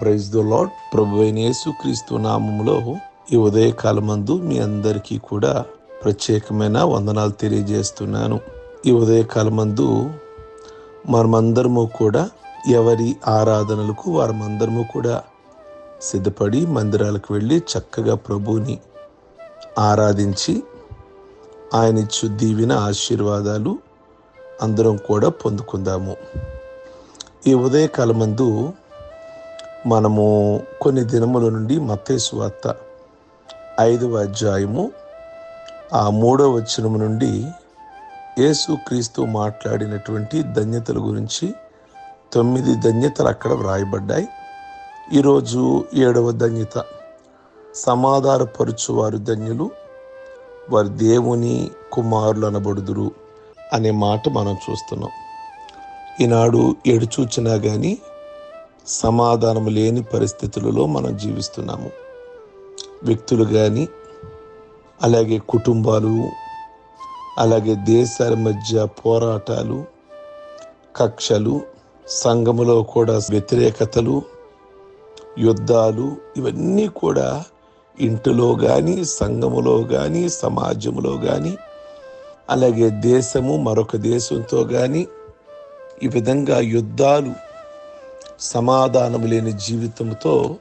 Praise the lord ప్రభు అయిన యేసుక్రీస్తు నామములో ఈ ఉదయకాలమందు మీ అందరికీ కూడా ప్రత్యేకమైన వందనాలు తెలియజేస్తున్నాను. ఈ ఉదయకాలమందు మనమందరము కూడా ఎవరి ఆరాధనలకు వారమందరము కూడా సిద్ధపడి మందిరాలకు వెళ్ళి చక్కగా ప్రభువుని ఆరాధించి ఆయన ఇచ్చు దీవిన ఆశీర్వాదాలు అందరం కూడా పొందుకుందాము. ఈ ఉదయకాలమందు మనము కొన్ని దినముల నుండి మత్తేసు వార్త ఐదవ అధ్యాయము ఆ మూడవ వచనము నుండి యేసు క్రీస్తు మాట్లాడినటువంటి ధన్యతల గురించి తొమ్మిది ధన్యతలు అక్కడ వ్రాయబడ్డాయి. ఈరోజు ఏడవ ధన్యత సమాధానపరుచువారు ధన్యులు వారి దేవుని కుమారులు అనబడుదురు అనే మాట మనం చూస్తున్నాం. ఈనాడు ఎడు చూచినా కానీ సమాధానం లేని పరిస్థితులలో మనం జీవిస్తున్నాము. వ్యక్తులు కానీ అలాగే కుటుంబాలు అలాగే దేశాల మధ్య పోరాటాలు కక్షలు సంఘములో కూడా వ్యతిరేకతలు యుద్ధాలు ఇవన్నీ కూడా ఇంటిలో కానీ సంఘములో కానీ సమాజంలో కానీ అలాగే దేశము మరొక దేశంతో కానీ ఈ విధంగా యుద్ధాలు సమాధానం లేని జీవితంతో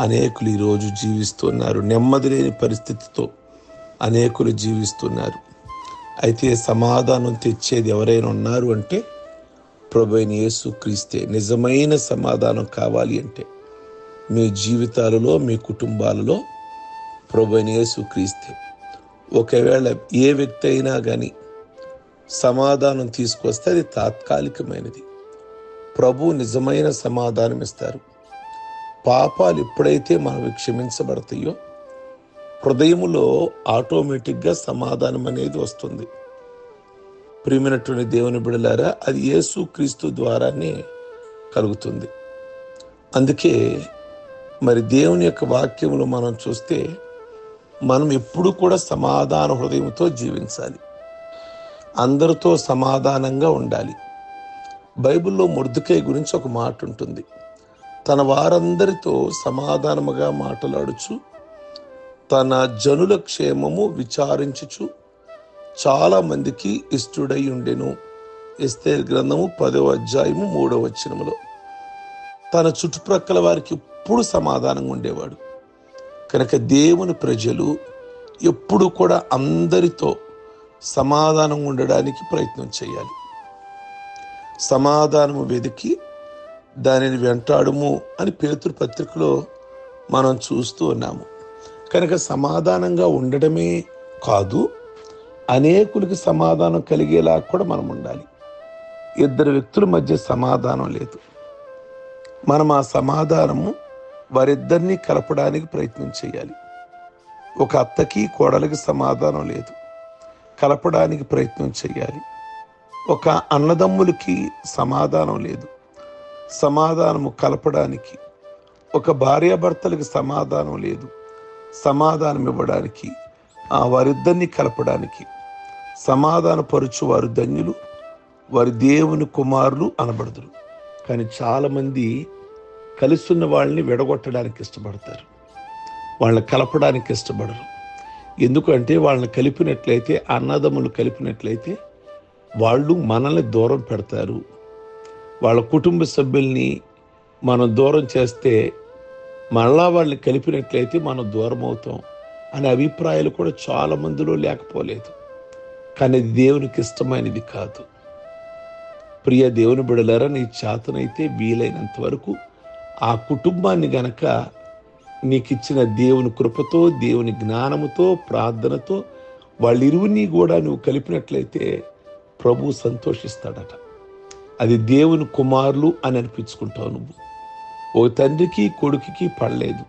అనేకులు ఈరోజు జీవిస్తున్నారు. నెమ్మది లేని పరిస్థితితో అనేకులు జీవిస్తున్నారు. అయితే సమాధానం తెచ్చేది ఎవరైనా ఉన్నారు అంటే ప్రభు యేసు క్రీస్తే. నిజమైన సమాధానం కావాలి అంటే మీ జీవితాలలో మీ కుటుంబాలలో ప్రభు యేసు క్రీస్తే. ఒకవేళ ఏ వ్యక్తి అయినా కానీ సమాధానం తీసుకొస్తే అది తాత్కాలికమైనది. ప్రభు నిజమైన సమాధానం ఇస్తారు. పాపాలు ఎప్పుడైతే మనవి క్షమించబడతాయో హృదయములో ఆటోమేటిక్గా సమాధానం అనేది వస్తుంది. ప్రియమైనటువంటి దేవుని బిడలారా అది యేసు క్రీస్తు ద్వారానే కలుగుతుంది. అందుకే మరి దేవుని యొక్క వాక్యములు మనం చూస్తే మనం ఎప్పుడు కూడా సమాధాన హృదయంతో జీవించాలి. అందరితో సమాధానంగా ఉండాలి. బైబిల్లో ముర్దుకై గురించి ఒక మాట ఉంటుంది. తన వారందరితో సమాధానముగా మాట్లాడుచు తన జనుల క్షేమము విచారించుచు చాలామందికి ఇష్టడై ఉండెను. ఎస్తేర్ గ్రంథము పదవ అధ్యాయము మూడవ వచనములో. తన చుట్టుప్రక్కల వారికి ఎప్పుడు సమాధానంగా ఉండేవాడు. కనుక దేవుని ప్రజలు ఎప్పుడు కూడా అందరితో సమాధానం ఉండడానికి ప్రయత్నం చేయాలి. సమాధానము వెతికి దానిని వెంటాడుము అని పేతురు పత్రికలో మనం చూస్తూ ఉన్నాము. కనుక సమాధానంగా ఉండడమే కాదు అనేకులకి సమాధానం కలిగేలా కూడా మనం ఉండాలి. ఇద్దరు వ్యక్తుల మధ్య సమాధానం లేదు. మనం ఆ సమాధానము వారిద్దరినీ కలపడానికి ప్రయత్నం చేయాలి. ఒక అత్తకి కోడలికి సమాధానం లేదు. కలపడానికి ప్రయత్నం చేయాలి. ఒక అన్నదమ్ములకి సమాధానం లేదు. సమాధానము కలపడానికి ఒక భార్యాభర్తలకు సమాధానం లేదు. సమాధానం ఇవ్వడానికి ఆ వారిద్దరిని కలపడానికి సమాధానపరుచు వారు ధన్యులు వారి దేవుని కుమారులు అనబడదురు. కానీ చాలామంది కలుస్తున్న వాళ్ళని విడగొట్టడానికి ఇష్టపడతారు. వాళ్ళని కలపడానికి ఇష్టపడరు. ఎందుకంటే వాళ్ళని కలిపినట్లయితే అన్నదమ్ములు కలిపినట్లయితే వాళ్ళు మనల్ని దూరం పెడతారు. వాళ్ళ కుటుంబ సభ్యుల్ని మనం దూరం చేస్తే మళ్ళా వాళ్ళని కలిపినట్లయితే మనం దూరం అవుతాం అనే అభిప్రాయాలు కూడా చాలా మందిలో లేకపోలేదు. కానీ అది దేవునికి ఇష్టమైనది కాదు. ప్రియ దేవుని బిడలరా నీ చేతనైతే వీలైనంత వరకు ఆ కుటుంబాన్ని గనక నీకు ఇచ్చిన దేవుని కృపతో దేవుని జ్ఞానముతో ప్రార్థనతో వాళ్ళిరువుని కూడా నువ్వు కలిపినట్లయితే ప్రభు సంతోషిస్తాడట. అది దేవుని కుమారులు అని అనిపించుకుంటావు నువ్వు. ఓ తండ్రికి కొడుకుకి పడలేదు.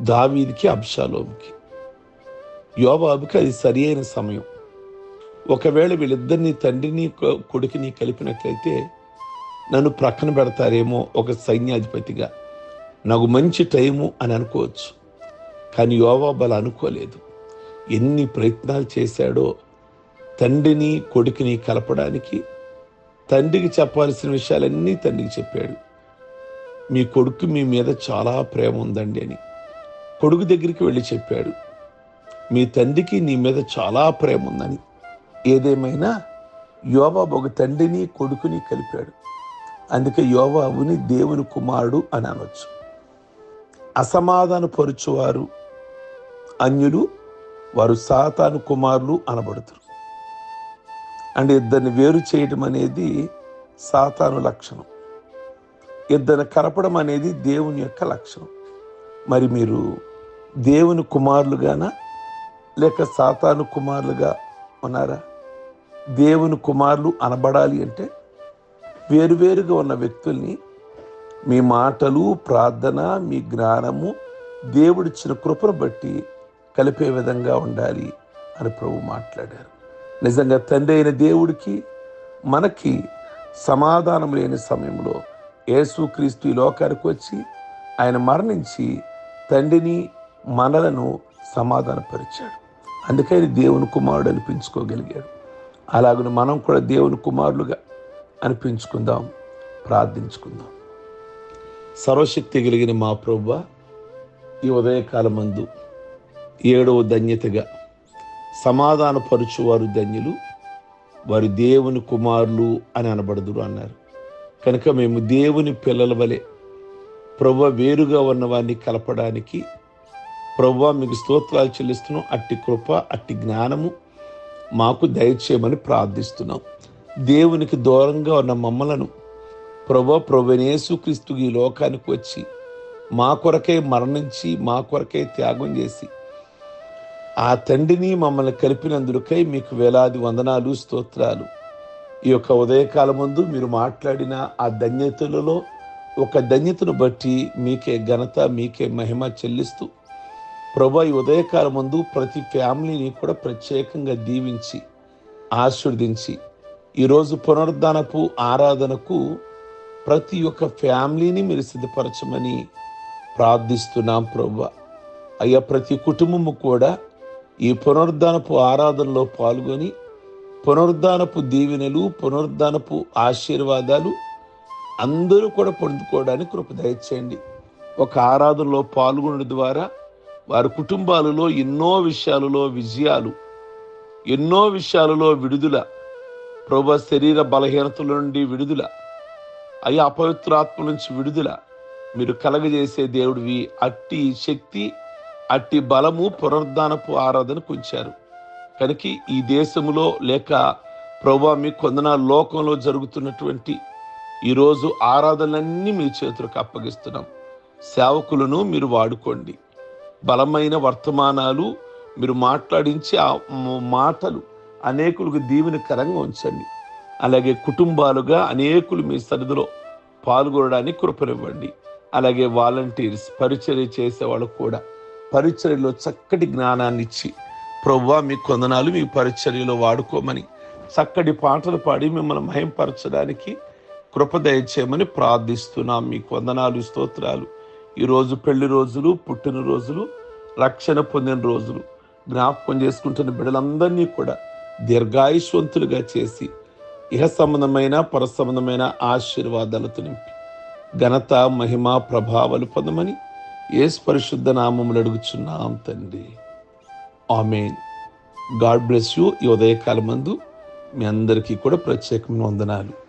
దావీదికి అబ్షాలోమికి. యోబాబుకి అది సరి అయిన సమయం. ఒకవేళ వీళ్ళిద్దరిని తండ్రిని కొడుకుని కలిపినట్లయితే నన్ను ప్రక్కన పెడతారేమో ఒక సైన్యాధిపతిగా. నాకు మంచి టైము అని అనుకోవచ్చు. కానీ యోవాబు అలా అనుకోలేదు. ఎన్ని ప్రయత్నాలు చేశాడో తండ్రిని కొడుకుని కలపడానికి తండ్రికి చెప్పాల్సిన విషయాలన్నీ తండ్రికి చెప్పాడు. మీ కొడుకు మీ మీద చాలా ప్రేమ ఉందండి అని కొడుకు దగ్గరికి వెళ్ళి చెప్పాడు. మీ తండ్రికి నీ మీద చాలా ప్రేమ ఉందని. ఏదేమైనా యోబాబు ఒక తండ్రిని కొడుకుని కలిపాడు. అందుకే యోబాబుని దేవుని కుమారుడు అని అనొచ్చు. అసమాధాన పరుచువారు అన్యులు వారు సాతాను కుమారులు అనబడుతారు. అంటే ఇద్దరిని వేరు చేయటం అనేది సాతాను లక్షణం. ఇద్దరిని కలపడం అనేది దేవుని యొక్క లక్షణం. మరి మీరు దేవుని కుమారులుగానా లేక సాతాను కుమారులుగా ఉన్నారా? దేవుని కుమారులు అనబడాలి అంటే వేరువేరుగా ఉన్న వ్యక్తుల్ని మీ మాటలు ప్రార్థన మీ జ్ఞానము దేవుడిచ్చిన కృపను బట్టి కలిపే విధంగా ఉండాలి అని ప్రభు మాట్లాడారు. నిజంగా తండ్రి అయిన దేవుడికి మనకి సమాధానం లేని సమయంలో యేసుక్రీస్తు ఈ లోకానికి వచ్చి ఆయన మరణించి తండ్రిని మనలను సమాధానపరిచాడు. అందుకని దేవుని కుమారుడు అనిపించుకోగలిగాడు. అలాగని మనం కూడా దేవుని కుమారులుగా అనిపించుకుందాం ప్రార్థించుకుందాం. సర్వశక్తి కలిగిన మా ప్రభు ఈ ఉదయకాలమందు ఏడవ ధన్యతగా సమాధానపరుచువారు ధన్యులు వారి దేవుని కుమారులు అని అనబడదురు అన్నారు. కనుక మేము దేవుని పిల్లల వలె ప్రభు వేరుగా ఉన్న వారిని కలపడానికి ప్రభు మీకు స్తోత్రాలు చెల్లిస్తున్నాం అట్టి కృప అట్టి జ్ఞానము మాకు దయచేయమని ప్రార్థిస్తున్నాం. దేవునికి దూరంగా ఉన్న మమ్మలను ప్రభు ప్రభునేసుక్రీస్తు ఈ లోకానికి వచ్చి మా కొరకై మరణించి మా కొరకై త్యాగం చేసి ఆ తండ్రిని మమ్మల్ని కలిపినందుకై మీకు వేలాది వందనాలు స్తోత్రాలు. ఈ యొక్క ఉదయకాల ముందు మీరు మాట్లాడిన ఆ ధన్యతలలో ఒక ధన్యతను బట్టి మీకే ఘనత మీకే మహిమ చెల్లిస్తూ ప్రభా ఈ ఉదయకాల ముందు ప్రతి ఫ్యామిలీని కూడా ప్రత్యేకంగా దీవించి ఆశీర్వదించి ఈరోజు పునరుద్ధానపు ఆరాధనకు ప్రతి ఒక్క ఫ్యామిలీని మీరు సిద్ధపరచమని ప్రార్థిస్తున్నాం ప్రభు. అయ్యా ప్రతి కుటుంబము కూడా ఈ పునరుద్ధానపు ఆరాధనలో పాల్గొని పునరుద్ధానపు దీవెనలు పునరుద్ధానపు ఆశీర్వాదాలు అందరూ కూడా పొందుకోవడానికి కృప దయచేయండి. ఒక ఆరాధనలో పాల్గొనడం ద్వారా వారి కుటుంబాలలో ఎన్నో విషయాలలో విజయాలు ఎన్నో విషయాలలో విడుదల ప్రభు శరీర బలహీనతల నుండి విడుదల అయ్యా అపవిత్రాత్మ నుంచి విడుదల మీరు కలగజేసే దేవుడివి అట్టి శక్తి అట్టి బలము పునరుద్ధానపు ఆరాధనకు ఉంచారు. కనుక ఈ దేశంలో లేక ప్రభా మీ కొందన లోకంలో జరుగుతున్నటువంటి ఈరోజు ఆరాధనలన్నీ మీ చేతులకు అప్పగిస్తున్నాం. సేవకులను మీరు వాడుకోండి. బలమైన వర్తమానాలు మీరు మాట్లాడించి ఆ మాటలు అనేకులకు దీవెనకరంగా ఉంచండి. అలాగే కుటుంబాలుగా అనేకులు మీ సరిధిలో పాల్గొనడానికి కృపనివ్వండి. అలాగే వాలంటీర్స్ పరిచర్య చేసేవాళ్ళకు కూడా పరిచర్యలో చక్కటి జ్ఞానాన్ని ఇచ్చి ప్రవ్వా మీ కొందనాలు మీ పరిచర్యలో వాడుకోమని చక్కటి పాటలు పాడి మిమ్మల్ని మహింపరచడానికి కృప దయచేయమని ప్రార్థిస్తున్నాం. మీ వందనాలు స్తోత్రాలు ఈరోజు పెళ్ళి రోజులు పుట్టినరోజులు రక్షణ పొందిన రోజులు జ్ఞాపకం చేసుకుంటున్న బిడ్డలందరినీ కూడా దీర్ఘాయుష్వంతులుగా చేసి ఇహ సంబంధమైన పర సంబంధమైన ఆశీర్వాదాలతో నింపి ఘనత మహిమ ప్రభావాలు పొందమని ఏసు పరిశుద్ధ నామములు అడుగుచున్నాం తండ్రి. ఆమెన్. గాడ్ బ్లెస్ యూ ఈ ఉదయకాలమందు. మీ అందరికీ కూడా ప్రత్యేకమైన వందనాలు.